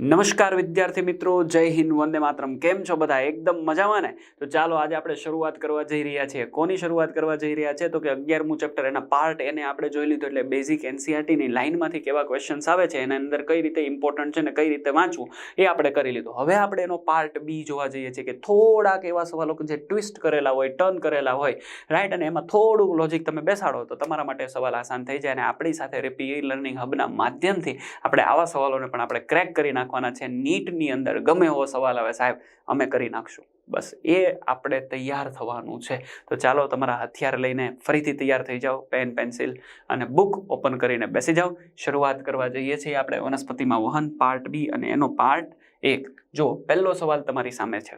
નમસ્કાર વિદ્યાર્થી મિત્રો, જય હિન્દ, વંદે માતરમ. કેમ છો બધા? એકદમ મજામાં ને? તો ચાલો આજે આપણે શરૂઆત કરવા જઈ રહ્યા છીએ. કોની શરૂઆત કરવા જઈ રહ્યા છે? તો કે અગિયારમું ચેપ્ટર એના પાર્ટ એને આપણે જોઈ લીધું એટલે બેઝિક એનસીઆરટીની લાઇનમાંથી કેવા ક્વેશ્ચન્સ આવે છે, એના અંદર કઈ રીતે ઇમ્પોર્ટન્ટ છે ને કઈ રીતે વાંચવું, એ આપણે કરી લીધું. હવે આપણે એનો પાર્ટ બી જોવા જઈએ છીએ કે થોડાક એવા સવાલો જે ટ્વિસ્ટ કરેલા હોય ટર્ન કરેલા હોય રાઈટ અને એમાં થોડુંક લોજિક તમે બેસાડો તો તમારા માટે સવાલ આસાન થઈ જાય અને આપણી સાથે રેપી લર્નિંગ હબના માધ્યમથી આપણે આવા સવાલોને પણ આપણે ક્રેક કરી નાખવાના છે, નીટની અંદર ગમે એવો સવાલ આવે સાહેબ, અમે કરી નાખશું. બસ એ આપણે તૈયાર થવાનું છે. તો ચાલો તમારા હથિયાર લઈને ફરીથી તૈયાર થઈ જાઓ, પેન, પેન્સિલ અને બુક ઓપન કરીને બેસી જાઓ. શરૂઆત કરવા જઈએ છીએ આપણે વનસ્પતિમાં વહન, પાર્ટ બી અને એનો પાર્ટ એક. જો પહેલો સવાલ તમારી સામે છે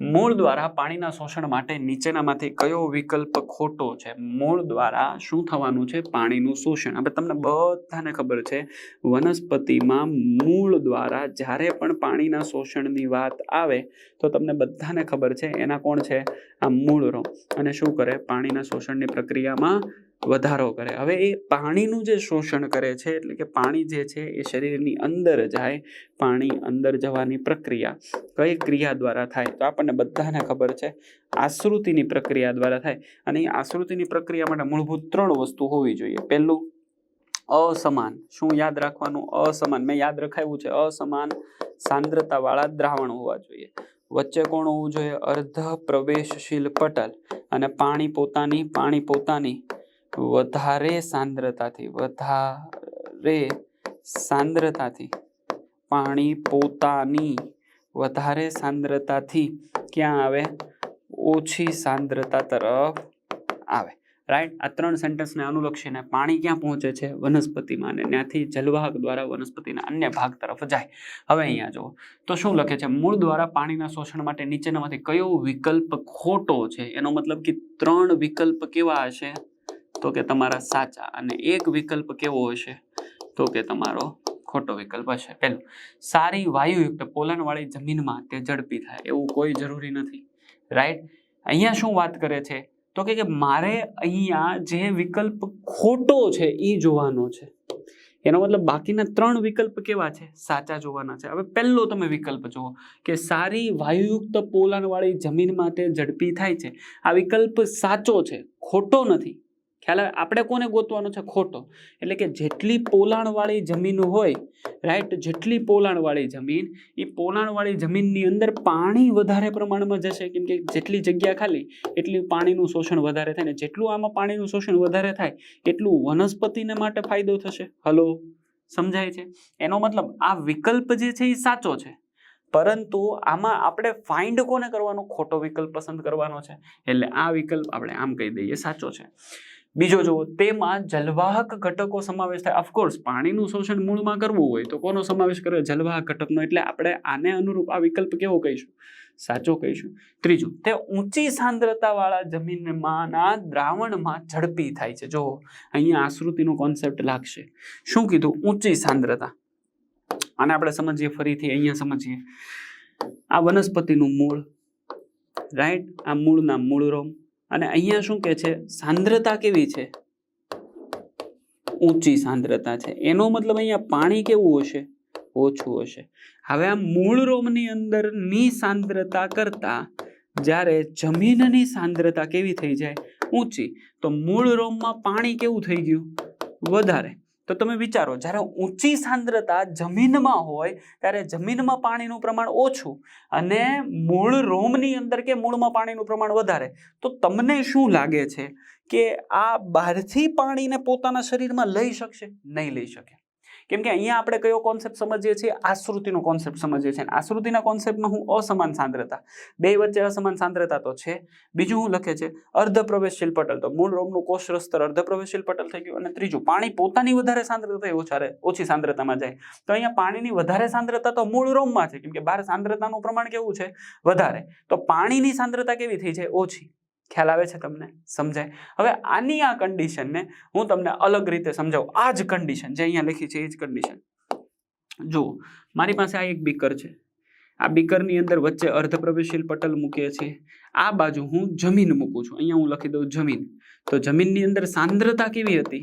મૂળ દ્વારા પાણીના શોષણ માટે નીચેનામાંથી કયો વિકલ્પ ખોટો છે? મૂળ દ્વારા શું થવાનું છે? પાણીનું શોષણ. આપણે તમને બધાને ખબર છે, વનસ્પતિમાં મૂળ દ્વારા જ્યારે પણ પાણીના શોષણની વાત આવે, તો તમને બધાને ખબર છે એના કોણ છે? આ મૂળરો. અને શું કરે? પાણીના શોષણની પ્રક્રિયામાં વધારો કરે. હવે એ પાણીનું જે શોષણ કરે છે, એટલે કે પાણી જે છે એ શરીરની અંદર જાય, પાણી અંદર જવાની પ્રક્રિયા, કઈ ક્રિયા દ્વારા થાય, તો આપણને બધાને ખબર છે, આશ્રુતિની પ્રક્રિયા દ્વારા થાય. અને એ આશ્રુતિની પ્રક્રિયા માટે મૂળભૂત ત્રણ વસ્તુ હોવી જોઈએ. પહેલું, અસમાન. શું યાદ રાખવાનું? અસમાન. મેં યાદ રખાવ્યું છે, અસમાન સાંદ્રતાવાળા દ્રાવણ હોવા જોઈએ. વચ્ચે કોણ હોવું જોઈએ? અર્ધ પ્રવેશશીલ પટલ. અને પાણી પોતાની પાણી પોતાની વધારે સાંદ્રતાથી વધારે સાંદ્રતાથી, પાણી પોતાની વધારે સાંદ્રતાથી ક્યાં આવે? ઓછી સાંદ્રતા તરફ આવે. રાઈટ આ ત્રણ સેન્ટેન્સને અનુલક્ષીને પાણી ક્યાં પહોંચે છે? વનસ્પતિમાં અને ત્યાંથી જલવાહક દ્વારા વનસ્પતિના અન્ય ભાગ તરફ જાય. હવે અહીંયા જુઓ. તો શું લખે છે? મૂળ દ્વારા પાણીના શોષણ માટે નીચેનામાંથી કયો વિકલ્પ ખોટો છે? એનો મતલબ કે ત્રણ વિકલ્પ કેવા હશે? તો કે તમારા સાચા અને એક વિકલ્પ કેવો હશે? તો કે તમારો ખોટો વિકલ્પ હશે. પહેલું, સારી વાયુયુક્ત પોલાણવાળી જમીનમાં તે ઝડપી થાય, એવું કોઈ જરૂરી નથી. રાઈટ અહીંયા શું વાત કરે છે? તો કે મારે અહીંયા જે વિકલ્પ ખોટો છે એ જોવાનો છે. એનો મતલબ બાકીના ત્રણ વિકલ્પ કેવા છે? સાચા જોવાના છે. હવે પહેલો તમે વિકલ્પ જુઓ કે સારી વાયુયુક્ત પોલનવાળી જમીન માટે ઝડપી થાય છે. આ વિકલ્પ સાચો છે, ખોટો નથી. ખ્યાલ આપણે કોને ગોતવાનો છે? ખોટો. એટલે કે જેટલી પોલાણવાળી જમીન હોય રાઈટ જેટલી પોલાણવાળી જમીન એ પોલાણવાળી જમીનની અંદર પાણી વધારે પ્રમાણમાં જશે. કેમ કે જેટલી જગ્યા ખાલી, એટલી પાણીનું શોષણ વધારે થાય. ને જેટલું આમાં પાણીનું શોષણ વધારે થાય, એટલું વનસ્પતિને માટે ફાયદો થશે. હલો સમજાય છે? એનો મતલબ, આ વિકલ્પ જે છે એ સાચો છે. પરંતુ આમાં આપણે ફાઇન્ડ કોને કરવાનો? ખોટો વિકલ્પ પસંદ કરવાનો છે. એટલે આ વિકલ્પ આપણે આમ કહી દઈએ સાચો છે. બીજો જુઓ, તેમાં જલવાહક ઘટકો સમાવેશ થાય. ઓફકોર્સ પાણીનું શોષણ મૂળમાં કરવું હોય તો કોનો સમાવેશ કરે જલવાહક ઘટકનો. એટલે આપણે આને અનુરૂપ આ વિકલ્પ કેવો કહીશું? સાચો કહીશું. ત્રીજું, તે ઊંચી સાંદ્રતાવાળા જમીનમાંના દ્રાવણમાં ઝડપી થાય છે. જો અહીંયા આશ્રુતિનો કોન્સેપ્ટ લાગશે. શું કીધું? ઊંચી સાંદ્રતા. આને આપણે સમજીએ ફરીથી, અહીંયા સમજીએ. આ વનસ્પતિનું મૂળ રાઈટ આ મૂળના મૂળરોમ અને અહીંયા શું કે છે? સાંદ્રતા કેવી છે? ઊંચી સાંદ્રતા છે. એનો મતલબ અહીંયા પાણી કેવું હશે? ઓછું હશે. હવે આ મૂળ રોમની અંદરની સાંદ્રતા કરતા જ્યારે જમીનની સાંદ્રતા કેવી થઈ જાય? ઊંચી. તો મૂળ રોમમાં પાણી કેવું થઈ ગયું? વધારે. તો તમે વિચારો, જ્યારે ઊંચી સાંદ્રતા જમીનમાં હોય, ત્યારે જમીનમાં પાણીનું પ્રમાણ ઓછું અને મૂળ રોમની અંદર કે મૂળમાં પાણીનું પ્રમાણ વધારે, તો તમને શું લાગે છે કે આ બહારથી પાણીને પોતાના શરીરમાં લઈ શકશે? નહીં લઈ શકે. કેમ કે અહીંયા આપણે કયો કોન્સેપ્ટ સમજીએ છીએ? આશ્રુતિનો કોન્સેપ્ટ સમજીએ છીએ. આશ્રુતિના કોન્સેપ્ટમાં હું અસમાન સાંદ્રતા, બે વચ્ચે અસમાન સાંદ્રતા તો છે. બીજું હું લખે છે? અર્ધ પ્રવેશશીલ પટલ. તો મૂળ રોમનું કોષ સ્તર અર્ધ પ્રવેશશીલ પટલ થઈ ગયું અને ત્રીજું, પાણી પોતાની વધારે સાંદ્રતા ઓછા ઓછી સાંદ્રતામાં જાય. તો અહીંયા પાણીની વધારે સાંદ્રતા તો મૂળ રોમમાં છે. કેમ કે બહાર સાંદ્રતાનું પ્રમાણ કેવું છે? વધારે. તો પાણીની સાંદ્રતા કેવી થઈ જાય? ઓછી. ખ્યાલ આવે છે તમને? સમજાય? હવે આની આ કન્ડિશનને હું તમને અલગ રીતે સમજાવું. આ જ કન્ડિશન જે અહીંયા લખી છે, એ જ કન્ડિશન જુઓ, મારી પાસે આ એક બીકર છે. આ બીકરની અંદર વચ્ચે અર્ધ પ્રવેશશીલ પટલ મૂકીએ છીએ. આ બાજુ હું જમીન મૂકું છું. અહીંયા હું લખી દઉં જમીન. તો જમીનની અંદર સાંદ્રતા કેવી હતી?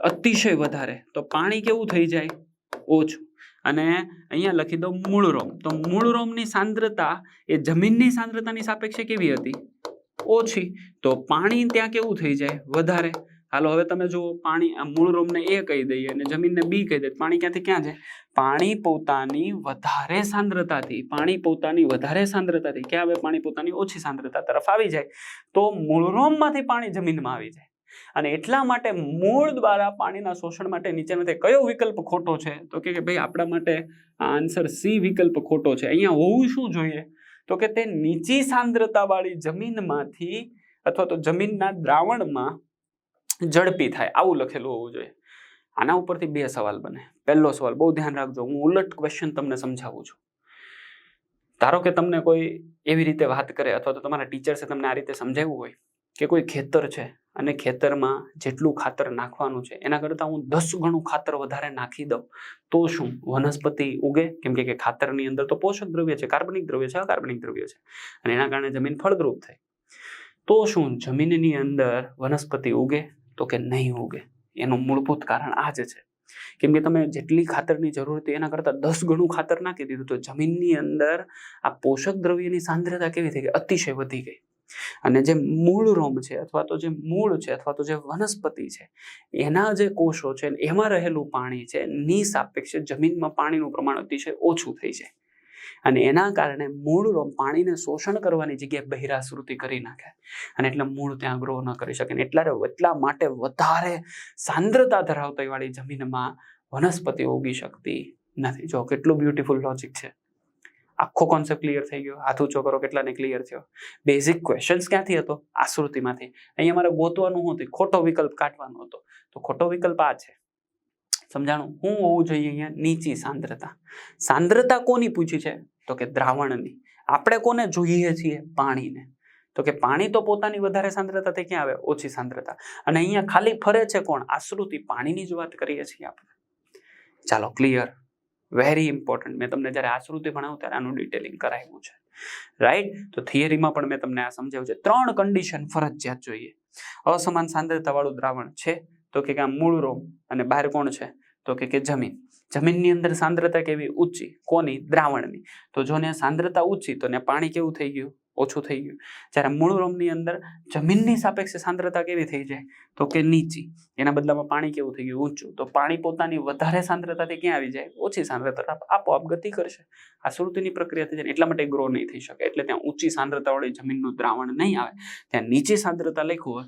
અતિશય વધારે. તો પાણી કેવું થઈ જાય? ઓછું. અને અહીંયા લખી દો મૂળરોમ તો મૂળરોમની સાંદ્રતા એ જમીનની સાંદ્રતાની સાપેક્ષે કેવી હતી? ઓછી, તો પાણી ત્યાં કેવું થઈ જાય? વધારે. હાલો, હવે તમે જુઓ, પાણી, આ મૂળરોમને એ કહી દઈએ અને જમીનને બી કહી દઈએ, પાણી ક્યાંથી ક્યાં છે પાણી પોતાની વધારે સાંદ્રતાથી, પાણી પોતાની વધારે સાંદ્રતાથી, ક્યાં હવે પાણી પોતાની ઓછી સાંદ્રતા તરફ આવી જાય. તો મૂળરોમમાંથી પાણી જમીનમાં આવી જાય. અને એટલા માટે મૂળ દ્વારા પાણીના શોષણ માટે નીચેમાંથી કયો વિકલ્પ ખોટો છે? તો કે ભાઈ, આપણા માટે આન્સર સી વિકલ્પ ખોટો છે. અહીંયા હોવું શું જોઈએ? તો કે તે નીચી સાંદ્રતાવાળી જમીનમાંથી અથવા તો જમીનના દ્રાવણમાં ઝડપી થાય. આવું લખેલું હોવું જોઈએ. આના ઉપરથી બે સવાલ બને. પહેલો સવાલ, બહુ ધ્યાન રાખજો. હું ઉલટ ક્વેશ્ચન તમને સમજાવું છું. ધારો કે તમને કોઈ એવી રીતે વાત કરે અથવા તો તમારા ટીચર્સે તમને આ રીતે સમજાવ્યું હોય કે કોઈ ખેતર છે અને ખેતરમાં જેટલું ખાતર નાખવાનું છે, એના કરતાં હું દસ ગણું ખાતર વધારે નાખી દઉં, તો શું? વનસ્પતિ ઉગે? કેમ કે ખાતરની અંદર તો પોષક દ્રવ્ય છે, કાર્બનિક દ્રવ્ય છે, અકાર્બનિક દ્રવ્ય છે. અને એના કારણે જમીન ફળદ્રુપ થાય. તો શું? જમીનની અંદર વનસ્પતિ ઉગે? તો કે નહીં ઉગે? એનું મૂળભૂત કારણ આ જ છે. કેમ કે તમે જેટલી ખાતરની જરૂર હતી, એના કરતાં દસ ગણું ખાતર નાખી દીધું, તો જમીનની અંદર આ પોષક દ્રવ્યની સાંદ્રતા કેવી થઈ ગઈ? અતિશય વધી ગઈ. અને જે મૂળ રોમ છે અથવા તો જે મૂળ છે અથવા તો જે વનસ્પતિ છે, એના જે કોષો છે, એમાં રહેલું પાણી છે, ની સાપેક્ષે જમીનમાં પાણીનું પ્રમાણ અતિશય ઓછું થઈ જાય. અને એના કારણે મૂળ રોમ પાણીને શોષણ કરવાની જગ્યાએ બહિરાશ્રુતિ કરી નાખે. અને એટલે મૂળ ત્યાં ગ્રો ન કરી શકે. એટલા એટલા માટે વધારે સાંદ્રતા ધરાવતી વાળી જમીનમાં વનસ્પતિ ઉગી શકતી નથી. જો કેટલું બ્યુટીફુલ લોજિક છે. આખો કોન્સેપ્ટ ક્લિયર થઈ ગયો. હાથ ઊંચો કરો, કેટલાને ક્લિયર થયો. બેઝિક ક્વેશ્ચન્સ ક્યાંથી હતો? આશ્રુતિમાંથી અહીંયા મારે ગોતવાનું હતું ખોટો વિકલ્પ કાઢવાનો હતો. તો ખોટો વિકલ્પ આ છે. સમજાણું? શું હોવું જોઈએ અહીંયા નીચી સાંદ્રતા. સાંદ્રતા કોની પૂછી છે? તો કે દ્રાવણની. આપણે કોને જોઈએ છીએ? પાણીને. તો કે પાણી તો પોતાની વધારે સાંદ્રતાથી ક્યાં આવે? ઓછી સાંદ્રતા. અને અહીંયા ખાલી ફરે છે કોણ? આશ્રુતિ પાણીની જ વાત કરીએ છીએ આપણે. ચાલો ક્લિયર વેરી ઇમ્પોર્ટન્ટ મેં તમને જ્યારે આશ્રુતિ ભણાવું ત્યારે આનું ડિટેલિંગ કરાવ્યું છે. રાઈટ તો થિયરીમાં પણ મેં તમને આ સમજાવ્યું છે. ત્રણ કન્ડિશન ફરજિયાત જોઈએ. અસમાન સાંદ્રતાવાળું દ્રાવણ છે, તો કે આ મૂળ રોમ અને બહાર કોણ છે? તો કે જમીન. જમીનની અંદર સાંદ્રતા કેવી? ઊંચી. કોની? દ્રાવણની. તો જો ને સાંદ્રતા ઊંચી, તો ને પાણી કેવું થઈ ગયું? ઓછું થઈ ગયું. જ્યારે મૂળ રોમની અંદર જમીનની સાપેક્ષે સાંદ્રતા કેવી થઈ જાય? તો કે નીચી. એના બદલામાં પાણી કેવું થઈ ગયું? ઊંચું. તો પાણી પોતાની વધારે સાંદ્રતાથી ક્યાં આવી જાય? ઓછી સાંદ્રતા. આપોઆપ ગતિ કરશે. આ શ્રુતિની પ્રક્રિયા થઈ જાય એટલા માટે ગ્રો નહીં થઈ શકે. એટલે ત્યાં ઊંચી સાંદ્રતાવાળી જમીનનું દ્રાવણ નહીં આવે. ત્યાં નીચી સાંદ્રતા લખ્યું હોય,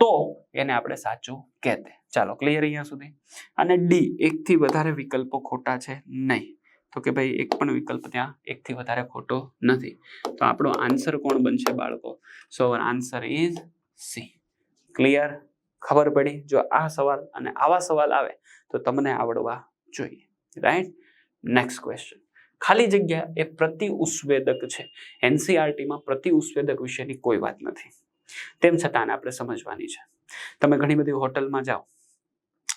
તો એને આપણે સાચું કહેતે. ચાલો ક્લિયર અહીંયા સુધી. અને ડી એકથી વધારે વિકલ્પો ખોટા છે નહીં. તો કે ભાઈ એક પણ વિકલ્પ ત્યાં એકથી વધારે ખોટો નથી. તો આપણો આન્સર કોણ બનશે બાળકો? So our answer is C clear ખબર પડી? જો આ સવાલ અને આવા સવાલ આવે, તો તમને આવડવા જોઈએ. રાઈટ નેક્સ્ટ ક્વેશ્ચન ખાલી જગ્યા એ પ્રતિ ઉસ્વેદક છે. એનસીઆરટીમાં પ્રતિ ઉસ્વેદક વિશેની કોઈ વાત નથી. તેમ છતાં આપણે સમજવાની છે. તમે ઘણી બધી હોટલમાં જાઓ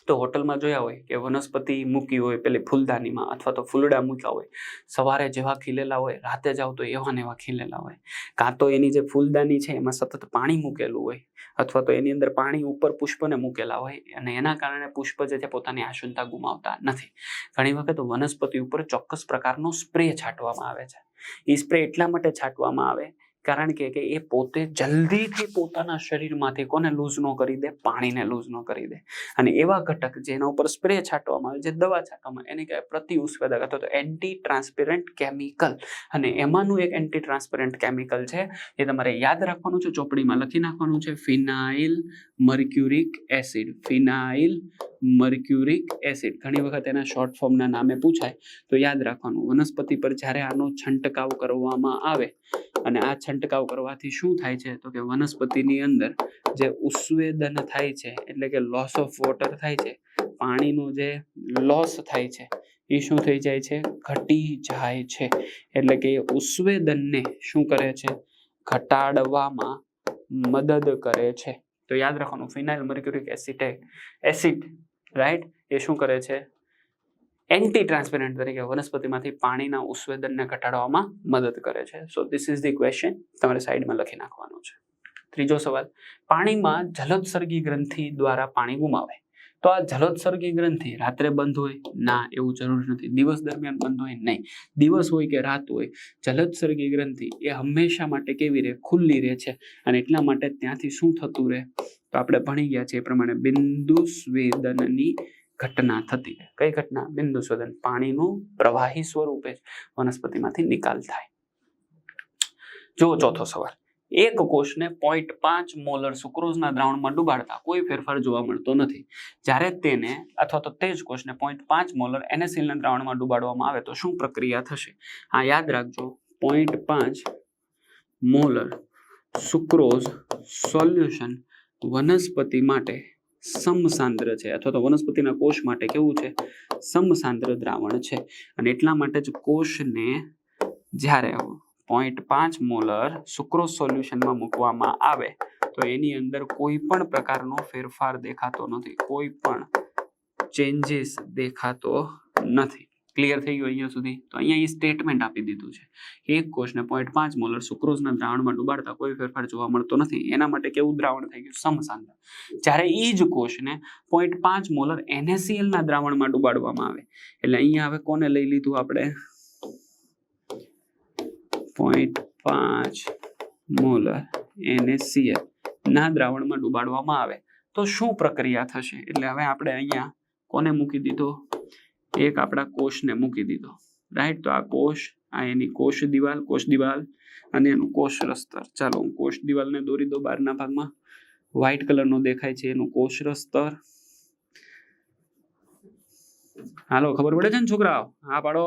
તો હોટલમાં જોયા હોય કે વનસ્પતિ મૂકી હોય, પેલી ફૂલદાનીમાં અથવા તો ફૂલડા મૂક્યા હોય, સવારે જેવા ખીલેલા હોય, રાતે જાઓ તો એવા ને એવા ખીલેલા હોય. કાં તો એની જે ફૂલદાની છે એમાં સતત પાણી મૂકેલું હોય, અથવા તો એની અંદર પાણી ઉપર પુષ્પને મૂકેલા હોય અને એના કારણે પુષ્પ જે છે પોતાની આશુનતા ગુમાવતા નથી. ઘણી વખત વનસ્પતિ ઉપર ચોક્કસ પ્રકારનો સ્પ્રે છાંટવામાં આવે છે. એ સ્પ્રે એટલા માટે છાંટવામાં આવે કારણ કે એ પોતે જલ્દીથી પોતાના શરીરમાંથી કોને લૂઝ ન કરી દે, પાણીને લૂઝ ન કરી દે. અને એવા ઘટક જેના ઉપર સ્પ્રે છાંટવામાં આવે જે દવા છાંટવામાં એને કહેવાય પ્રતિ ઉત્સેદક અથવા તો એન્ટી ટ્રાન્સપેરન્ટ કેમિકલ અને એમાંનું એક એન્ટી ટ્રાન્સપેરન્ટ કેમિકલ છે, એ તમારે યાદ રાખવાનું છે, ચોપડીમાં લખી નાખવાનું છે phenyl mercuric acid phenyl mercuric acid ઘણી વખત એના શોર્ટ ફોર્મના નામે પૂછાય, તો યાદ રાખવાનું. વનસ્પતિ પર જ્યારે આનો છંટકાવ કરવામાં આવે અને આ છંટકાવ કરવાથી શું થાય છે? તો કે વનસ્પતિની અંદર જે ઉસ્વેદન થાય છે, એટલે કે લોસ ઓફ વોટર થાય છે, પાણીનો જે લોસ થાય છે, એ શું થઈ જાય છે? ઘટી જાય છે. એટલે કે ઉસ્વેદનને શું કરે છે? ઘટાડવામાં મદદ કરે છે. તો યાદ રાખવાનું phenyl mercuric acetic acid right એ શું કરે છે? એન્ટી ટ્રાન્સપેરન્ટ તરીકે વનસ્પતિમાંથી પાણીના ઉસ્વેદનને ઘટાડવામાં મદદ કરે છે. So this is the question તમારે સાઈડમાં લખી નાખવાનું છે. ત્રીજો સવાલ, પાણીમાં જલોત્સર્ગી ગ્રંથિ દ્વારા પાણી ગુમાવે. તો આ જલોત્સર્ગી ગ્રંથિ રાત્રે બંધ હોય? ના, એવું જરૂર નથી. દિવસ દરમિયાન બંધ હોય? નહીં. દિવસ હોય કે રાત હોય, જલોત્સર્ગી ગ્રંથિ એ હંમેશા માટે કેવી રહે? ખુલ્લી રહે છે. અને એટલા માટે ત્યાંથી શું થતું રહે? તો આપણે ભણી ગયા છે એ પ્રમાણે બિંદુ સ્વેદનની ઘટના થતી. કઈ ઘટના? બિંદુ શોધન. પાણીનું પ્રવાહી સ્વરૂપે વનસ્પતિમાંથી નિકાલ થાય. જો ચોથો સવાલ. એક કોષને પોઈન્ટ પાંચ મોલર સુક્રોઝના દ્રાવણમાં ડુબાડતા કોઈ ફેરફાર જોવા મળતો નથી. જ્યારે તેને અથવા તો તે જ કોષને પોઈન્ટ પાંચ મોલર એનએસએલના દ્રાવણમાં ડુબાડવામાં આવે તો શું પ્રક્રિયા થશે? આ યાદ રાખજો. પોઈન્ટ પાંચ મોલર સુક્રોઝ સોલ્યુશન વનસ્પતિ માટે સમસાંદ્ર છે. અથવા તો વનસ્પતિના કોષ માટે કેવું છે? સમસાંદ્ર દ્રાવણ છે. અને એટલા માટે જ કોષને જ્યારે પોઈન્ટ પાંચ મોલર સુક્રોઝ સોલ્યુશનમાં મૂકવામાં આવે, તો એની અંદર કોઈ પણ પ્રકારનો ફેરફાર દેખાતો નથી. કોઈ પણ ચેન્જીસ દેખાતો નથી. ક્લિયર થઈ ગયું અહીંયા સુધી. તો અહીંયા એ સ્ટેટમેન્ટ આપી દીધું છે. એક કોષને પોઈન્ટ પાંચ મોલર સુક્રોઝના દ્રાવણમાં ડુબાડતા કોઈ ફેરફાર જોવા મળતો નથી. એના માટે કેવું દ્રાવણ થઈ ગયું? સમસાંદ્ર. જ્યારે એ જ કોષને પોઈન્ટ પાંચ મોલર એનએસીએલના દ્રાવણમાં ડુબાડવામાં આવે. એટલે અહીંયા હવે કોને લઈ લીધું આપણે? પોઈન્ટ પાંચ મોલર એનએસીએલ ના દ્રાવણમાં ડુબાડવામાં આવે. તો શું પ્રક્રિયા થશે? એટલે હવે આપણે અહીંયા કોને મૂકી દીધો? એક આપણા કોષને મૂકી દીધો. રાઈટ તો આ કોષ, આ એની કોષ દિવાલ કોષ દિવાલ અને એનું કોષ રસ્તર. ચાલો હું કોષ દિવાલને દોરી દો બહારના ભાગમાં. વ્હાઇટ કલરનો દેખાય છે એનું કોષ રસ્તર. હાલો, ખબર પડે છે ને છોકરાઓ? હા, પાડો.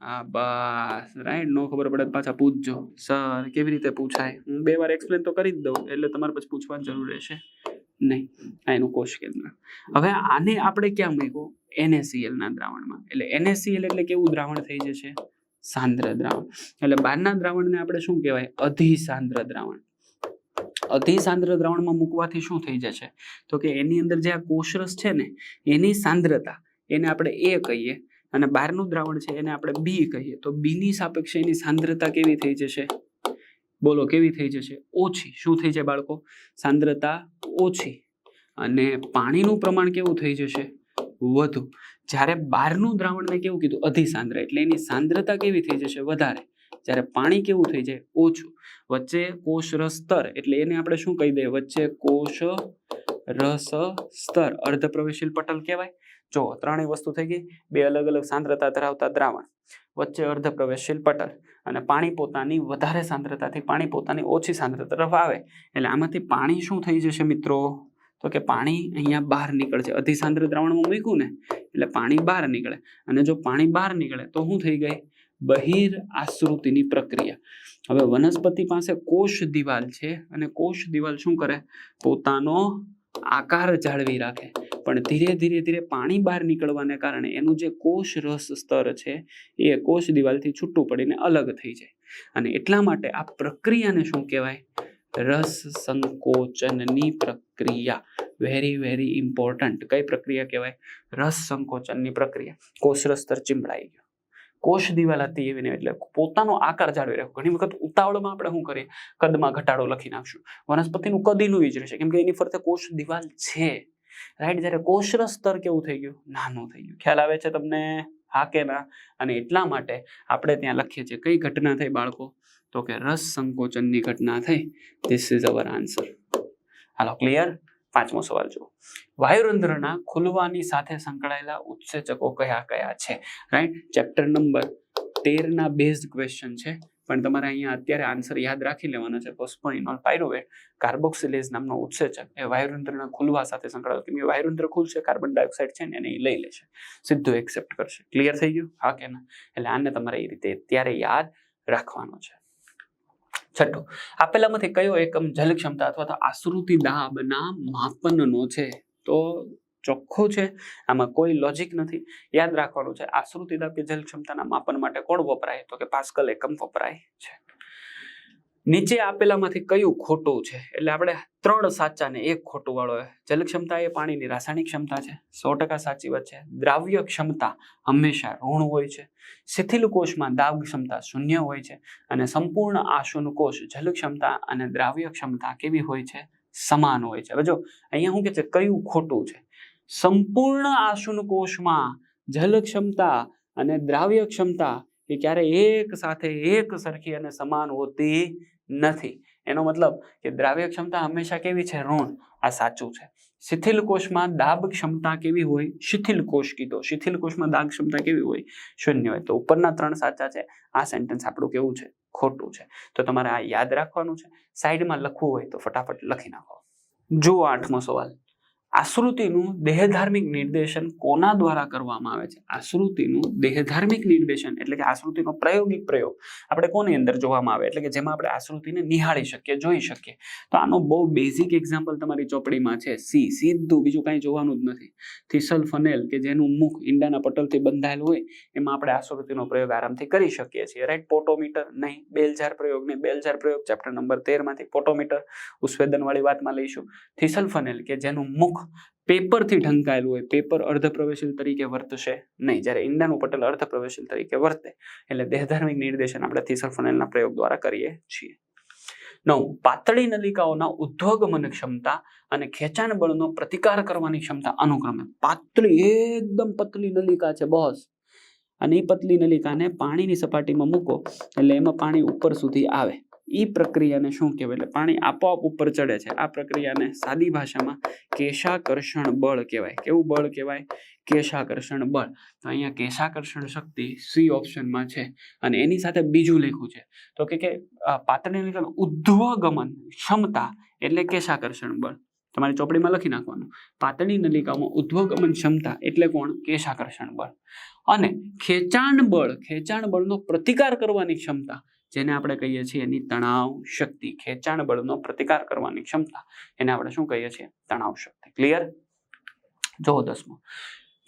હા, બસ. રાઈટ નો ખબર પડે પાછા પૂછજો. સર કેવી રીતે પૂછાય? હું બે વાર એક્સપ્લેન તો કરી જ દઉં, એટલે તમારે પછી પૂછવાની જરૂર રહેશે. નહીં આ એનું કોષકેન્દ્ર હવે આને આપણે ક્યાં મૂક્યું? NaCl ના દ્રાવણમાં. એટલે એનએસીએલ એટલે કેવું દ્રાવણ થઈ જશે? સાંદ્ર દ્રાવણ. એટલે બહારના દ્રાવણને આપણે શું કહેવાય? અધિસાંદ્ર દ્રાવણ. અધિસાંદ્ર દ્રાવણમાં મૂકવાથી શું થઈ જશે? તો કે એની અંદર જે આ કોષરસ છે ને, એની સાંદ્રતા, એને આપણે એ કહીએ અને બહારનું દ્રાવણ છે એને આપણે બી કહીએ. તો બીની સાપેક્ષે એની સાંદ્રતા કેવી થઈ જશે? બોલો, કેવી થઈ જશે? ઓછી. શું થઈ જાય બાળકો? સાંદ્રતા ઓછી. અને પાણીનું પ્રમાણ કેવું થઈ જશે? વધુ. જ્યારે બહારનું દ્રાવણને કેવું કીધું? અધિસાંદ્ર. એટલે એની સાંદ્રતા કેવી થઈ જશે? વધારે. જ્યારે પાણી કેવું થઈ જાય? ઓછું. વચ્ચે કોષ રસ સ્તર. એટલે એને આપણે શું કહી દઈએ? વચ્ચે કોષ રસ સ્તર. અર્ધ પ્રવેશીલ પટલ કહેવાય. જો, ત્રણેય વસ્તુ થઈ ગઈ. બે અલગ અલગ સાંદ્રતા ધરાવતા દ્રાવણ. વચ્ચે અર્ધ પ્રવેશશીલ પટલ. અને પાણી પોતાની વધારે સાંદ્રતાથી પાણી પોતાની ઓછી સાંદ્રતા તરફ આવે. એટલે આમાંથી પાણી શું થઈ જશે મિત્રો? તો કે પાણી અહીંયા બહાર નીકળે છે અતિસાંદ્ર દ્રાવણમાં મૂક્યું ને, એટલે પાણી બહાર નીકળે. અને જો પાણી બહાર નીકળે, તો શું થઈ ગઈ? બહિર આશ્રુતિની પ્રક્રિયા. હવે વનસ્પતિ પાસે કોષ દિવાલ છે. અને કોષ દિવાલ શું કરે? પોતાનો આકાર જાળવી રાખે. પણ ધીરે ધીરે ધીરે પાણી બહાર નીકળવાને કારણે એનું જે કોષ રસ સ્તર છે, એ કોષ દિવાલથી છૂટું પડીને અલગ થઈ જાય. અને એટલા માટે આ પ્રક્રિયાને શું કહેવાય? રસ સંકોચનની પ્રક્રિયા. વેરી વેરી ઇમ્પોર્ટન્ટ કઈ પ્રક્રિયા કહેવાય? રસ સંકોચનની પ્રક્રિયા. કોષ રસ સ્તર ચીમડાઈ ગયો. કોષ દિવાલ હતી એવી એટલે પોતાનો આકાર જાળવી રાખ્યો ઘણી વખત ઉતાવળમાં આપણે શું કરીએ? કદમાં ઘટાડો લખી નાખશું. વનસ્પતિનું કદ એનું જ રહેશે કેમ કે એની ફરતે કોષ દિવાલ છે. રાઈટ, જ્યારે કોષર સ્તર કેવું થઈ ગયું? નાનું થઈ ગયું. ખ્યાલ આવે છે તમને? હા કે ના? અને એટલા માટે આપણે ત્યાં લખીએ છીએ કઈ ઘટના થઈ બાળકો? તો કે રસ સંકોચનની ઘટના થઈ. ધીસ ઇઝ અવર આન્સર હાલો ક્લિયર પાંચમો સવાલ જુઓ. વાયુરંધ્રના ખુલવાની સાથે સંકળાયેલા ઉત્સેચકો કયા કયા છે? રાઈટ ચેપ્ટર નંબર તેરના બેઝડ ક્વેશ્ચન છે. પણ તમારે અહીંયા અત્યારે આન્સર યાદ રાખી લેવાનો છે. પોસ્પોઇનોલ પાયરોવેટ કાર્બોક્સિલેઝ નામનો ઉત્સેચક એ વાયુરંધ્રના ખુલવા સાથે સંકળાયેલો. કેમ કે વાયુરંધ્ર ખુલશે કાર્બન ડાયોક્સાઇડ છે ને એને લઈ લેશે સીધું એક્સેપ્ટ કરશે. ક્લિયર થઈ ગયું? હા કે ના? એટલે આને તમારે એ રીતે અત્યારે યાદ રાખવાનો છે. છઠ્ઠું. આપેલામાંથી કયો એકમ જલ ક્ષમતા અથવા તો આશ્રુતિ દાબના માપનનો છે? તો ચોખ્ખો છે. આમાં કોઈ લોજિક નથી. યાદ રાખવાનું છે આશ્રુતિ દાબ કે જલ ક્ષમતાના માપન માટે કોણ વપરાય? તો કે પાસ્કલ એકમ વપરાય છે. નીચે આપેલામાંથી કયું ખોટું છે? એટલે આપણે ત્રણ સાચા ને એક ખોટું વાળો જલ ક્ષમતા એ પાણીની રાસાયણિક ક્ષમતા છે. સો ટકા સાચી વાત છે. દ્રાવ્ય ક્ષમતા હંમેશા ઋણ હોય છે. શિથિલ કોષમાં દાબ ક્ષમતા શૂન્ય હોય છે અને સંપૂર્ણ આશુન કોષ જલ ક્ષમતા અને દ્રાવ્ય ક્ષમતા કેવી હોય છે? સમાન હોય છે. હવે જો અહીંયા શું કે છે? કયું ખોટું છે? સંપૂર્ણ આશુન કોષમાં જલ ક્ષમતા અને દ્રાવ્ય ક્ષમતા એ ક્યારે એક સાથે એક સરખી અને સમાન હોતી નથી. એનો મતલબ કે દ્રાવ્ય ક્ષમતા હંમેશા કેવી છે? ઋણ. આ સાચું છે. શિથિલ કોષમાં દાબ ક્ષમતા કેવી હોય? શિથિલ કોષ કીધો. શિથિલ કોષમાં દાબ ક્ષમતા કેવી હોય? શૂન્ય હોય. તો ઉપરના ત્રણ સાચા છે. આ સેન્ટેન્સ આપણું કેવું છે? ખોટું છે. તો તમારે આ યાદ રાખવાનું છે. સાઈડમાં લખવું હોય તો ફટાફટ લખી નાખો. જુઓ આઠમો સવાલ. આશ્રુતિનું દેહધાર્મિક નિર્દેશન કોના દ્વારા કરવામાં આવે છે? આશ્રુતિનું દેહધાર્મિક નિર્દેશન એટલે કે આશ્રુતિનો પ્રાયોગિક પ્રયોગ આપણે કોની અંદર જોવામાં આવે? એટલે કે જેમાં આપણે આશ્રુતિને નિહાળી શકીએ, જોઈ શકીએ. તો આનો બહુ બેઝિક એક્ઝામ્પલ તમારી ચોપડીમાં છે. સી. સીધું બીજું કાંઈ જોવાનું જ નથી. થિસલ ફનેલ કે જેનું મુખ ઈંડાના પટલથી બંધાયેલ હોય, એમાં આપણે આશ્રુતિનો પ્રયોગ આરામથી કરી શકીએ છીએ. રાઈટ પોટોમીટર નહીં. બેલઝાર પ્રયોગ નહીં. બેલઝાર પ્રયોગ ચેપ્ટર નંબર તેરમાંથી પોટોમીટર ઉસ્વેદનવાળી વાતમાં લઈશું. થિસલ ફનેલ કે જેનું મુખ પેપરથી ઢંકાયેલું હોય, પેપર અર્ધપ્રવેશીલ તરીકે વર્તશે નહીં. જ્યારે ઈંડાનું પટલ અર્ધપ્રવેશીલ તરીકે વર્તે, એટલે દેહધાર્મિક નિર્દેશન આપણે થિસલ ફનેલના પ્રયોગ દ્વારા કરીએ છીએ. નવ, પાતળી નલિકાઓના ઉદ્વગમન ક્ષમતા અને ખેંચાણ બળનો પ્રતિકાર કરવાની ક્ષમતા અનુક્રમે. પાતળી, એકદમ પતલી નલિકા છે, બોસ. અને એ પતલી નલિકાને પાણીની સપાટીમાં મૂકો, એટલે એમાં પાણી ઉપર સુધી આવે. એ પ્રક્રિયાને શું કહેવાય? એટલે પાણી આપોઆપ ઉપર ચડે છે. આ પ્રક્રિયાને સાદી ભાષામાં કેશાકર્ષણ બળ કહેવાય. કેવું બળ કહેવાય? કેશાકર્ષણ બળ. તો અહીંયા કેશાકર્ષણ શક્તિ સી ઓપ્શનમાં છે અને એની સાથે બીજું લખ્યું છે. તો કે કે અ, પાતળી નલિકાનું ઉદ્ધ્વગમન ક્ષમતા એટલે કેશાકર્ષણ બળ. તમારી ચોપડીમાં લખી નાખવાનું. પાતળી નલિકામાં ઉદ્વગમન ક્ષમતા એટલે કોણ? કેશાકર્ષણ બળ. અને ખેંચાણ બળ ખેંચાણ બળનો પ્રતિકાર કરવાની ક્ષમતા જેને આપણે કહીએ છીએ એની તણાવ શક્તિ, ખેંચાણ બળનો પ્રતિકાર કરવાની ક્ષમતા. એને આપણે શું કહીએ છીએ? તણાવ શક્તિ. ક્લિયર જો દસમો.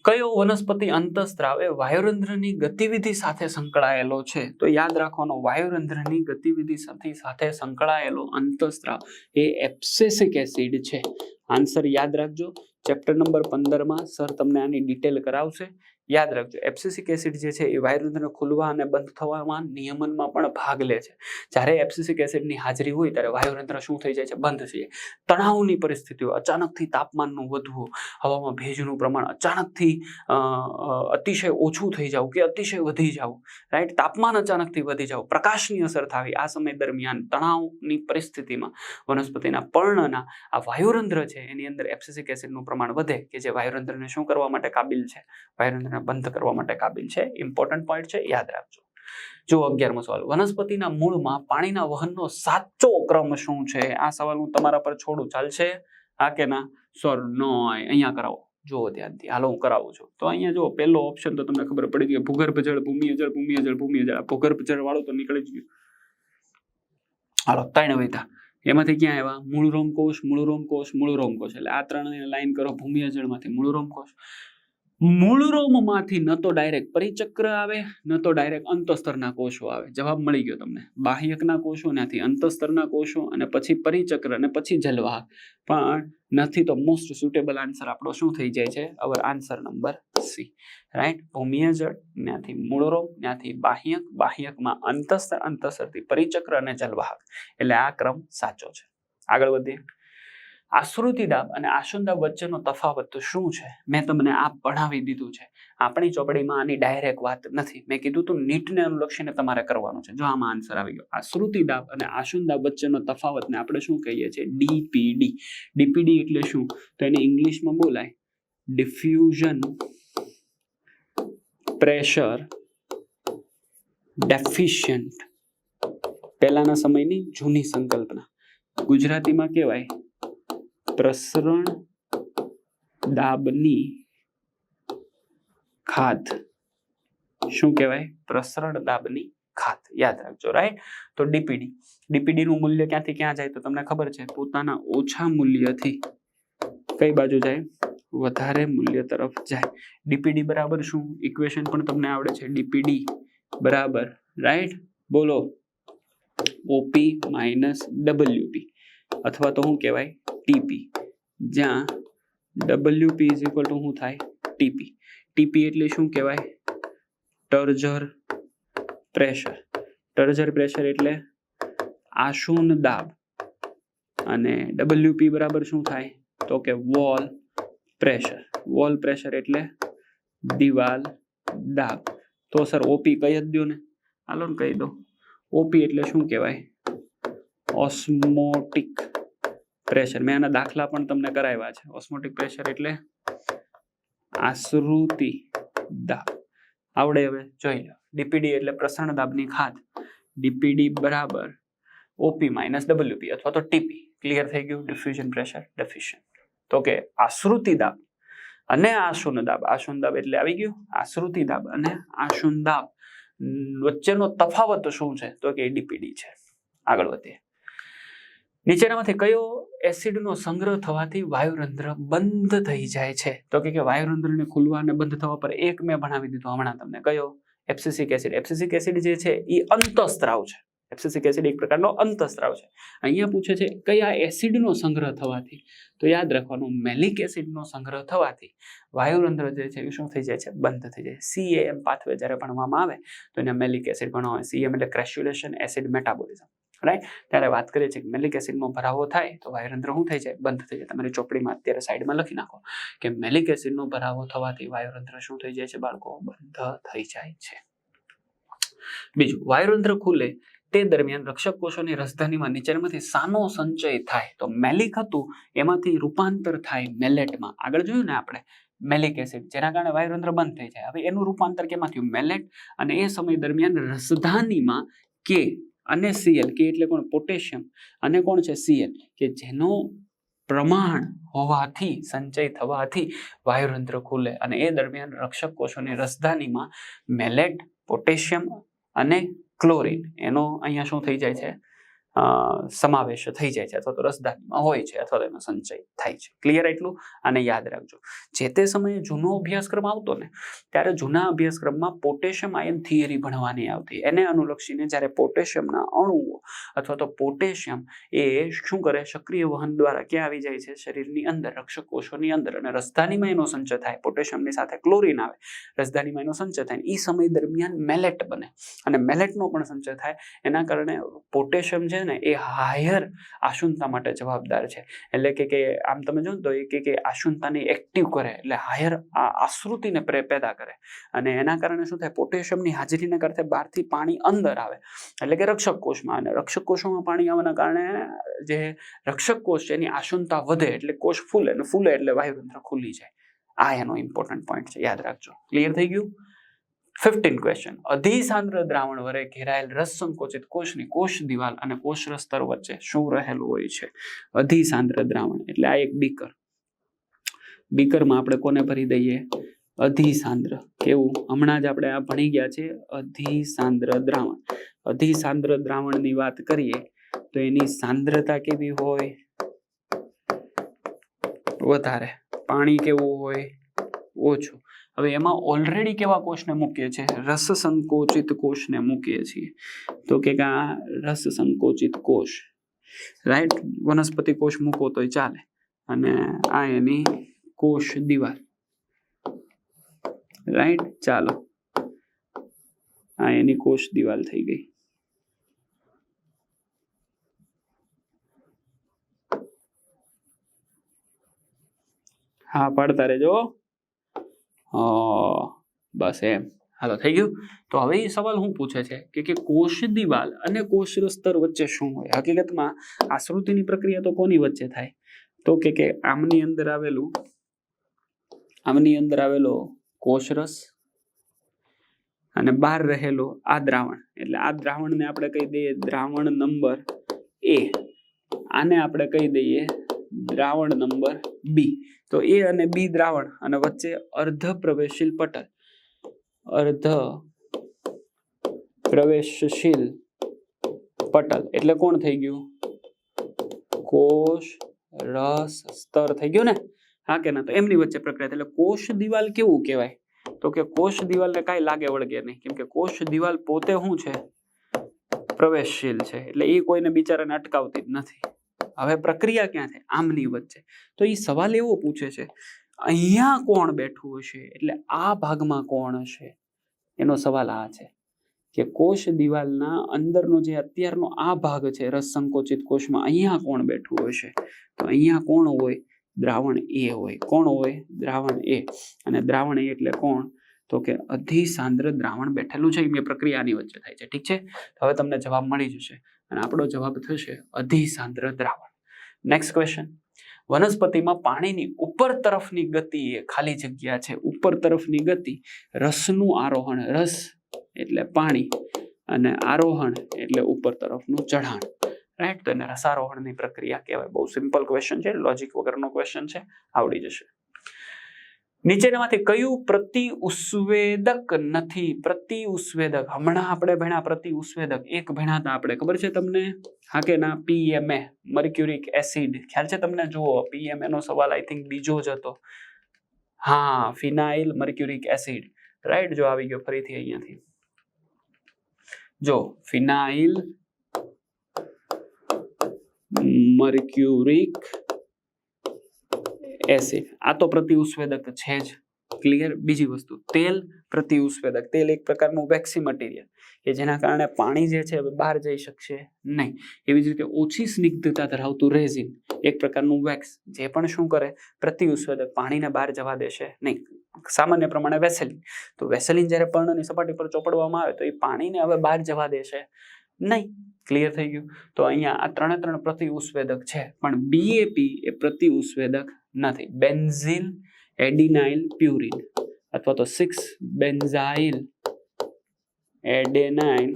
કયો વનસ્પતિ અંતસ્ત્રાવ વાયુરંધ્રની ગતિવિધિ સાથે સંકળાયેલો છે? તો યાદ રાખવાનો, વાયુરંધ્રની ગતિવિધિ સાથે સાથે સંકળાયેલો અંતસ્ત્રાવ એ એપ્સેસિક એસિડ છે. આન્સર યાદ રાખજો. ચેપ્ટર નંબર પંદરમાં સર તમને આની ડિટેલ કરાવશે. યાદ રાખજો એપ્સિસિક એસિડ જે છે એ વાયુરંધ્ર ખુલવા અને બંધ થવામાં નિયમનમાં પણ ભાગ લે છે. જ્યારે એપ્સિસિક એસિડની હાજરી હોય ત્યારે વાયુરંધ્ર શું થઈ જાય છે? બંધ થઈ જાય તણાવની પરિસ્થિતિઓ, અચાનકથી તાપમાનનું વધવું, હવામાં ભેજનું પ્રમાણ અચાનકથી અતિશય ઓછું થઈ જવું કે અતિશય વધી જવું રાઈટ તાપમાન અચાનકથી વધી જવું, પ્રકાશની અસર થવી આ સમય દરમિયાન તણાવની પરિસ્થિતિમાં વનસ્પતિના પર્ણના આ વાયુરંધ્ર છે, એની અંદર એપ્સિસિક એસિડનું પ્રમાણ વધે કે જે વાયુરંધ્રને શું કરવા માટે કાબિલ છે? વાયુરંધ્રને બંધ કરવા માટે કાબિલ છે. ઇમ્પોર્ટન્ટ પોઈન્ટ છે, યાદ રાખજો. જો અગિયારમો સવાલ, વનસ્પતિના મૂળમાં પાણીના વહનનો સાચો ક્રમ શું છે? આ સવાલ હું તમારા પર છોડું. ચાલશે? આ કે ના? સોર નો અહીંયા કરાવો. જુઓ ધ્યાનથી. હાલો, હું કરાવું છું. તો અહીંયા જો પહેલો ઓપ્શન તો તમને ખબર પડી ગઈ ભૂગર્ભ જળ ભૂમિય જળ ભૂમિય જળ ભૂમિય જળ ભૂગર્ભ જળ વાળું તો નીકળી ગયું. હાલો, ત્રણ વૈતા એમાંથી ક્યાં આવ્યા? મૂળ રોમકોષ મૂળ રોમકોષ મૂળ રોમકોષ એટલે આ ત્રણ લાઈન કરો. ભૂમિય જળમાંથી મૂળ રોમકોષ મૂળ રોમમાંથી ન તો ડાયરેક્ટ પરિચક્ર આવે, ન તો ડાયરેક્ટ અંતસ્તરના કોષો આવે. જવાબ મળી ગયો તમને. બાહ્યકના કોષો, ત્યાંથી અંતસ્તરના કોષો અને પછી પરિચક્ર અને પછી જલવાહક. પણ નથી તો મોસ્ટ સુટેબલ આન્સર આપણો શું થઈ જાય છે? Our answer number C right ભૂમિય જળ ત્યાંથી મૂળરોમ ત્યાંથી બાહ્યક, બાહ્યકમાં અંતસ્તર, અંતસ્તરથી પરિચક્ર અને જલવાહક. એટલે આ ક્રમ સાચો છે. આગળ વધીએ. આશ્રુતિ દાબ અને આશુંદાબ વચ્ચેનો તફાવત તો શું છે? મેં તમને આ ભણાવી દીધું છે. આપણી ચોપડીમાં આની ડાયરેક્ટ વાત નથી. મેં કીધું તું નીટને અનુલક્ષીને તમારે કરવાનું છે. જો આમાં આન્સર આવી ગયો. આશ્રુતિ દાબ અને આશુંદાબ વચ્ચેનો તફાવતને આપણે શું કહીએ છીએ? ડીપીડી ડીપીડી એટલે શું? તો એને ઇંગ્લિશમાં બોલાય ડિફ્યુઝન પ્રેશર ડેફિશિયન્ટ પહેલાના સમયની જૂની સંકલ્પના. ગુજરાતીમાં કહેવાય પ્રસરણ દાબની ખાત. શું કહેવાય? પ્રસરણ દાબની ખાત. યાદ રાખજો રાઈટ તો ડીપીડી. ડીપીડી નું મૂલ્ય ક્યાંથી ક્યાં જાય તો તમને ખબર છે? પોતાના ઓછા મૂલ્યથી કઈ બાજુ જાય? વધારે મૂલ્ય તરફ જાય. ડીપીડી બરાબર શું? ઇક્વેશન પણ તમને આવડે છે. ડીપીડી બરાબર રાઈટ બોલો. OP minus WP. અથવા તો શું કહેવાય? ટીપી જ્યાં ડબલ્યુપી ઇઝ ઇક્વલ ટુ શું થાય? ટીપી ટીપી એટલે શું કહેવાય? ટર્જર પ્રેશર ટર્જર પ્રેશર એટલે આશુન દાબ. અને ડબલ્યુપી બરાબર શું થાય? તો કે વોલ પ્રેશર વોલ પ્રેશર એટલે દિવાલ દાબ. તો સર ઓપી કહી જ દો ને. હાલો ને કહી દો. ઓપી એટલે શું કહેવાય? ઓસ્મોટિક પ્રેશર મેં આના દાખલા પણ તમને કરાવ્યા છે. ઓસ્મોટિક પ્રેશર એટલે આશ્રુતિ દાબ. આવડે હવે? જોઈ લો. ડીપીડી એટલે પ્રસરણ દાબની ખાત. ડીપીડી બરાબર ઓપી માઇનસ ડબલ્યુપી અથવા તો ટીપી ક્લિયર થઈ ગયું? ડિફ્યુઝન પ્રેશર ડેફિશિયન્ટ તો કે આશ્રુતિ દાબ અને આશુન દાબ. આશુન દાબ એટલે આવી ગયું? આશ્રુતિ દાબ અને આશુન દાબ. વચ્ચેનો તફાવત શું છે? તો કે ડીપીડી છે. આગળ વધીએ. નીચેનામાંથી કયો એસિડનો સંગ્રહ થવાથી વાયુરંધ્ર બંધ થઈ જાય છે? તો કે વાયુરંધ્રને ખુલવા અને બંધ થવા પર એક મેં ભણાવી દીધું હમણાં તમને. કયો? Abscisic acid. એપ્સિસિક એસિડ જે છે એ અંતસ્ત્રાવ છે. એપ્સિસિક એસિડ એક પ્રકારનો અંતસ્ત્રાવ છે. અહીંયા પૂછે છે કયા એસિડનો સંગ્રહ થવાથી? તો યાદ રાખવાનું, મેલિક એસિડનો સંગ્રહ થવાથી વાયુરંધ્ર જે છે એ શું થઈ જાય છે? બંધ થઈ જાય. સીએએમ પાથવે જ્યારે ભણવામાં આવે, તો એને મેલિક એસિડ ભણવા આવે. સીએમ એટલે ક્રેસ્યુલેશન એસિડ મેટાબોલિઝમ. રાઈટ ત્યારે વાત કરીએ છીએ કે મેલિક એસિડનો ભરાવો થાય તો વાયુરંધ્ર શું થઈ જાય? બંધ થઈ જાય. તમારી ચોપડીમાં અત્યારે સાઈડમાં લખી નાખો કે મેલિક એસિડનો ભરાવો થવાથી વાયુરંધ્ર શું થઈ જાય છે બાળકો? બંધ થઈ જાય છે. બીજું વાયુરંધ્ર ખુલે તે દરમિયાન રક્ષક કોષોની રાજધાનીમાં નીચેમાંથી સાનો સંચય થાય. તો મેલિક હતું, એમાંથી રૂપાંતર થાય મેલેટમાં. આગળ જોયું ને આપણે? મેલિક એસિડ, જેના કારણે વાયુરંધ્ર બંધ થઈ જાય. હવે એનું રૂપાંતર કેમાં થયું? મેલેટ. અને એ સમય દરમિયાન રાજધાનીમાં કે અને સીએલ કે એટલે કોણ? પોટેશિયમ અને કોણ છે? સીએલ કે જેનો પ્રમાણ હોવાથી, સંચય થવાથી વાયુરંધ્ર ખુલે અને એ દરમિયાન રક્ષક કોષોની રસધાનીમાં મેલેટ, પોટેશિયમ અને ક્લોરીન એનો અહીંયા શું થઈ જાય છે? સમાવેશ થઈ જાય છે અથવા તો રસધાનીમાં હોય છે અથવા તો એનો સંચય થાય છે. ક્લિયર એટલું? અને યાદ રાખજો. જે તે સમયે જૂનો અભ્યાસક્રમ આવતો ને, ત્યારે જૂના અભ્યાસક્રમમાં પોટેશિયમ આયન થિયરી ભણવાની આવતી. એને અનુલક્ષીને જ્યારે પોટેશિયમના અણુઓ અથવા તો પોટેશિયમ એ શું કરે? સક્રિય વહન દ્વારા ક્યાં આવી જાય છે? શરીરની અંદર રક્ષક કોષોની અંદર અને રસધાનીમાં એનો સંચય થાય. પોટેશિયમની સાથે ક્લોરીન આવે. રસધાનીમાં એનો સંચય થાય. એ સમય દરમિયાન મેલેટ બને. અને મેલેટનો પણ સંચય થાય. એના કારણે પોટેશિયમ છે ને, એ હાયર આશુનતા માટે જવાબદાર છે. એટલે કે કે આમ તમે જો તો એ કે આશુનતાને એક્ટિવ કરે, એટલે હાયર આશ્રુતિને પેદા કરે. અને એના કારણે શું થાય, પોટેશિયમની હાજરીને કરતે બહારથી પાણી અંદર આવે. એટલે કે રક્ષક કોષમાં, અને રક્ષક કોષોમાં પાણી આવવાના કારણે જે રક્ષક કોષ છે એની આશુનતા વધે, એટલે કોષ ફૂલે અને ફૂલે એટલે વાયુરંધ્ર ખુલ્લી જાય. આ એનો ઇમ્પોર્ટન્ટ પોઈન્ટ છે, યાદ રાખજો. ક્લિયર થઈ ગયું? ફિફ્ટીન ક્વેશ્ચન અધિસાંદ્ર દ્રાવણ વડે ઘેરાયેલ રસ સંકોચિત કોષની કોષ દિવાલ અને કોષ સ્તર વચ્ચે શું રહેલું હોય છે? અધિસાંદ્ર દ્રાવણ. એટલે આ એક બીકર. બીકરમાં આપણે કોને ભરી દઈએ? અધિસાંદ્ર. કેવું હમણાં જ આપણે આ ભણી ગયા છે. અધિસાંદ્ર દ્રાવણ. અધિસાંદ્ર દ્રાવણની વાત કરીએ તો એની સાંદ્રતા કેવી હોય? વધારે. પાણી કેવું હોય? ઓછું. હવે એમાં ઓલરેડી કેવા કોષને મૂકીએ છીએ? રસ સંકોચિત કોષને મૂકીએ છીએ. તો કે આ રસ સંકોચિત કોષ. રાઈટ વનસ્પતિ કોષ મૂકો તોય ચાલે. અને આ એની કોષ દિવાલ. રાઈટ ચાલો. આ એની કોષ દિવાલ થઈ ગઈ. હા, પાડતા રહેજો બસ એમ. હાલો થઈ ગયું. તો હવે એ સવાલ શું પૂછે છે કે કે કોષ દિવાલ અને કોષ સ્તર વચ્ચે શું હોય? હકીકતમાં આશ્રુતિની પ્રક્રિયા તો કોની વચ્ચે થાય? તો કે કે આમની અંદર આવેલું, આમની અંદર આવેલો કોષરસ અને બહાર રહેલો આ દ્રાવણ. એટલે આ દ્રાવણને આપણે કહી દઈએ દ્રાવણ નંબર એ. આને આપણે કહી દઈએ દ્રાવણ નંબર બી. તો એ અને બી દ્રાવણ અને વચ્ચે અર્ધ પ્રવેશશીલ પટલ. અર્ધ પ્રવેશશીલ પટલ. એટલે કોણ થઈ ગયું? કોષ રસ સ્તર થઈ ગયું ને? હા કે ના? તો એમની વચ્ચે પ્રક્રિયા એટલે કોષ દિવાલ કેવું કહેવાય? તો કે કોષ દિવાલને કાંઈ લાગે વળગે નહીં. કેમ કે કોષ દિવાલ પોતે શું છે? પ્રવેશશીલ છે. એટલે એ કોઈને બિચારાને અટકાવતી જ નથી. હવે પ્રક્રિયા ક્યાં થાય આમની વચ્ચે. તો એ સવાલ એવો પૂછે છે, અહીંયા કોણ બેઠું હશે? એટલે આ ભાગમાં કોણ હશે? એનો સવાલ આ છે કે કોષ દિવાલના અંદરનો જે અત્યારનો આ ભાગ છે, રસ સંકોચિત કોષમાં અહીંયા કોણ બેઠું હશે? તો અહીંયા કોણ હોય? દ્રાવણ એ હોય. કોણ હોય? દ્રાવણ એ. અને દ્રાવણ એ એટલે કોણ? તો કે અધિસાંદ્ર દ્રાવણ બેઠેલું છે. એ પ્રક્રિયાની વચ્ચે થાય છે. ઠીક છે? હવે તમને જવાબ મળી જશે. અને આપણો જવાબ થશે અધિસાંદ્ર દ્રાવણ. નેક્સ્ટ ક્વેશ્ચન વનસ્પતિમાં પાણીની ઉપર તરફની ગતિ એ ખાલી જગ્યા છે. ઉપર તરફની ગતિ રસનું આરોહણ, રસ એટલે પાણી અને આરોહણ એટલે ઉપર તરફનું ચઢાણ. રાઈટ તો એને રસારોહણની પ્રક્રિયા કહેવાય. બહુ સિમ્પલ ક્વેશ્ચન છે લોજિક વગરનો ક્વેશ્ચન છે. આવડી જશે. નીચેનામાંથી કયું પ્રતિ ઉસ્વેદક નથી? પ્રતિ ઉસ્વેદક હમણાં આપણે ભણ્યા પ્રતિ ઉસ્વેદક એક ભણ્યા હતા આપણે. ખબર છે તમને? હા કે ના? PMA mercuric acid. ખ્યાલ છે તમને? જુઓ પીએમએ નો સવાલ આઈ થિંક બીજો જ હતો. હા, ફિનાઇલ મર્ક્યુરિક એસિડ. રાઈટ? જો આવી ગયો ફરીથી અહીંયાથી. જો, ફિનાઇલ મર્ક્યુરિક એસિડ આ તો પ્રતિ ઉસ્વેદક છે જ. ક્લિયર બીજી વસ્તુ. તેલ પ્રતિ ઉસ્વેદક તેલ એક પ્રકારનું વેક્સી મટીરિયલ કે જેના કારણે પાણી જે છે બહાર જઈ શકશે નહીં. એવી જ રીતે ઓછી સ્નિગ્ધતા ધરાવતું રેઝિન એક પ્રકારનું વેક્સ જે પણ શું કરે? પ્રતિ ઉસ્વેદક પાણીને બહાર જવા દેશે નહીં. સામાન્ય પ્રમાણે વેસેલિન. તો વેસેલિન જ્યારે પર્ણની સપાટી પર ચોપડવામાં આવે તો એ પાણીને હવે બહાર જવા દેશે નહીં. ક્લિયર થઈ ગયું? તો અહીંયા આ ત્રણે ત્રણ પ્રતિ ઉસ્વેદક છે. પણ બીએપી એ પ્રતિ ઉસ્વેદક નથી બેન્ઝિલ એડિનાઇલ પ્યુરિન અથવા તો સિક્સ બેન્ઝાઇલ એડેનાઇલ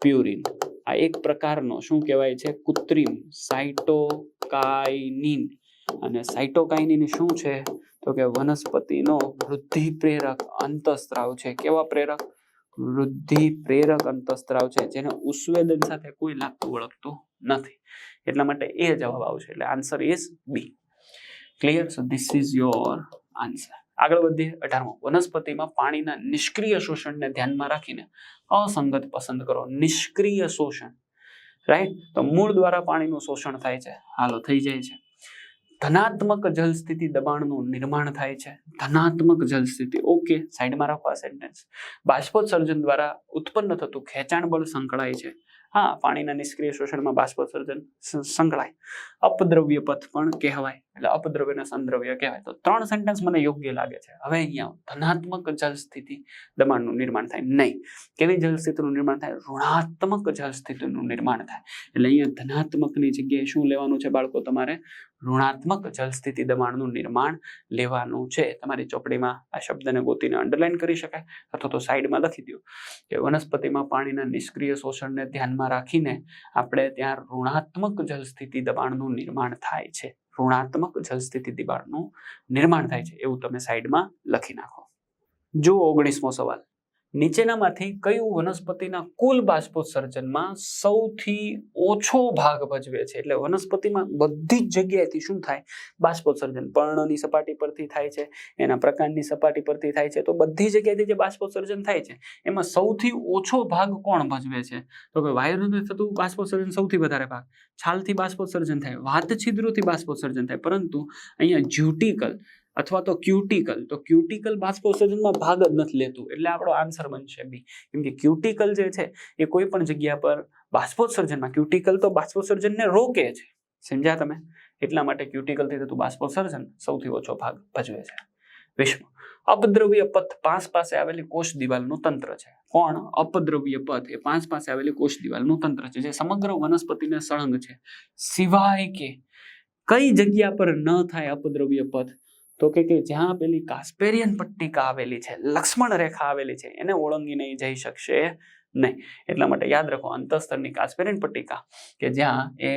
પ્યુરિન આ એક પ્રકારનો શું કહેવાય છે? કૃત્રિમ સાઇટોકાઇનિન અને સાઇટોકાઇનિન શું છે? તો કે વનસ્પતિનો વૃદ્ધિ પ્રેરક અંતસ્ત્રાવ છે. કેવા પ્રેરક? વૃદ્ધિ પ્રેરક અંતસ્ત્રાવ છે. જેને ઉસ્વેદન સાથે કોઈ લાગતું વળગતું નથી. એટલા માટે એ જવાબ આવશે. એટલે answer is B clear so this is your answer આગળ વધીએ, અઢારમો. વનસ્પતિમાં પાણીના નિષ્ક્રિય શોષણને ધ્યાનમાં રાખીને અસંગત પસંદ કરો. નિષ્ક્રિય શોષણ. રાઈટ તો મૂળ દ્વારા પાણીનું શોષણ થાય છે. હાલો, થઈ જાય છે. ધનાત્મક જલ સ્થિતિ દબાણનું નિર્માણ થાય છે. ધનાત્મક જલ સ્થિતિ ઓકે સાઈડમાં રાખો આ સેન્ટેન્સ બાષ્પોત્સર્જન દ્વારા ઉત્પન્ન થતું ખેંચાણ બળ સંકળાય છે. હા, પાણીના નિષ્ક્રિય શોષણમાં બાષ્પોત્સર્જન સંકળાય. અપદ્રવ્ય પથ પણ કહેવાય, એટલે અપદ્રવ્યને સંદ્રવ્ય કહેવાય. તો ત્રણ સેન્ટેન્સ મને યોગ્ય લાગે છે. હવે અહીંયા ધનાત્મક જલ સ્થિતિ દબાણનું નિર્માણ થાય. નહીં. કેવી જલ સ્થિતિનું નિર્માણ થાય? ઋણાત્મક જલ સ્થિતિનું નિર્માણ થાય. એટલે અહીંયા ધનાત્મકની જગ્યાએ શું લેવાનું છે બાળકો તમારે? ઋણાત્મક જલસ્થિતિ દબાણનું નિર્માણ લેવાનું છે. તમારી ચોપડીમાં આ શબ્દને ગોતીને અંડરલાઈન કરી શકાય અથવા તો સાઈડમાં લખી દો કે વનસ્પતિમાં પાણીના નિષ્ક્રિય શોષણને ધ્યાનમાં રાખીને આપણે ત્યાં ઋણાત્મક જલસ્થિતિ દબાણનું નિર્માણ થાય છે. ઋણાત્મક જલસ્થિતિ દબાણનું નિર્માણ થાય છે. એવું તમે સાઈડમાં લખી નાખો. જુઓ ઓગણીસમો સવાલ. નીચેનામાંથી કયું વનસ્પતિના કુલ બાષ્પોત્સર્જનમાં સૌથી ઓછો ભાગ ભજવે છે? એટલે વનસ્પતિમાં બધી જ જગ્યાએથી શું થાય? બાષ્પોત્સર્જન. પર્ણની સપાટી પરથી થાય છે, એના પ્રકાંડની સપાટી પરથી થાય છે, તો બધી જગ્યાએથી જે બાષ્પોત્સર્જન થાય છે, એમાં સૌથી ઓછો ભાગ કોણ ભજવે છે? તો કે વાયુનું થતું બાષ્પોત્સર્જન સૌથી વધારે ભાગ. છાલથી બાષ્પોત્સર્જન થાય વાત છિદ્રોથી બાષ્પોત્સર્જન થાય, પરંતુ અહીંયા જ્યુટિકલ અથવા તો ક્યુટિકલ તો ક્યુટિકલ બાષ્પોત્સર્જનમાં ભાગ જ નથી લેતું. એટલે આપણો આન્સર બનશે બી કેમ કે ક્યુટિકલ જે છે, એ કોઈ પણ જગ્યા પર બાષ્પોત્સર્જનમાં ક્યુટિકલ તો બાષ્પોત્સર્જનને રોકે છે. સમજ્યા તમે? એટલા માટે ક્યુટિકલથી થતું બાષ્પોત્સર્જન સૌથી ઓછો ભાગ ભજવે છે. વિશ્વ. અપદ્રવ્ય પથ પાંચ પાસે આવેલી કોષ દિવાલનું તંત્ર છે. કોણ? અપદ્રવ્ય પથ એ પાંચ પાસે આવેલી કોષ દિવાલનું તંત્ર છે, જે સમગ્ર વનસ્પતિને સળંગ છે. સિવાય કે, કઈ જગ્યા પર ન થાય અપદ્રવ્ય પથ? તો કે કે જ્યાં પેલી કાસ્પેરિયન પટ્ટિકા આવેલી છે, લક્ષ્મણ રેખા આવેલી છે, એને ઓળંગીને નહીં જઈ શકશે નહીં. એટલા માટે યાદ રાખો, અંતસ્તરની કાસ્પેરિયન પટ્ટિકા કે જ્યાં એ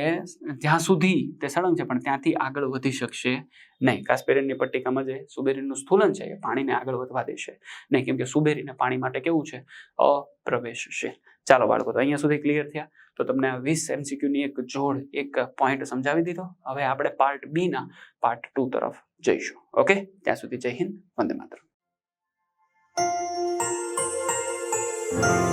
જ્યાં સુધી તે સળંગ છે, પણ ત્યાંથી આગળ વધી શકશે નહીં. કાસ્પેરિયનની પટ્ટિકામાં જે સુબેરીનું સ્થૂલન છે, એ પાણીને આગળ વધવા દેશે નહીં. કેમ કે સુબેરીને પાણી માટે કેવું છે? અપ્રવેશ છે ચાલો બાળકો, તો અહીંયા સુધી ક્લિયર થયા. તો તમને વીસ એમસીક્યુની એક જોડ, એક પોઈન્ટ સમજાવી દીધો. હવે આપણે પાર્ટ બીના પાર્ટ ટુ તરફ જઈશું ઓકે? ત્યાં સુધી જય હિન્દ. વંદે માતરમ.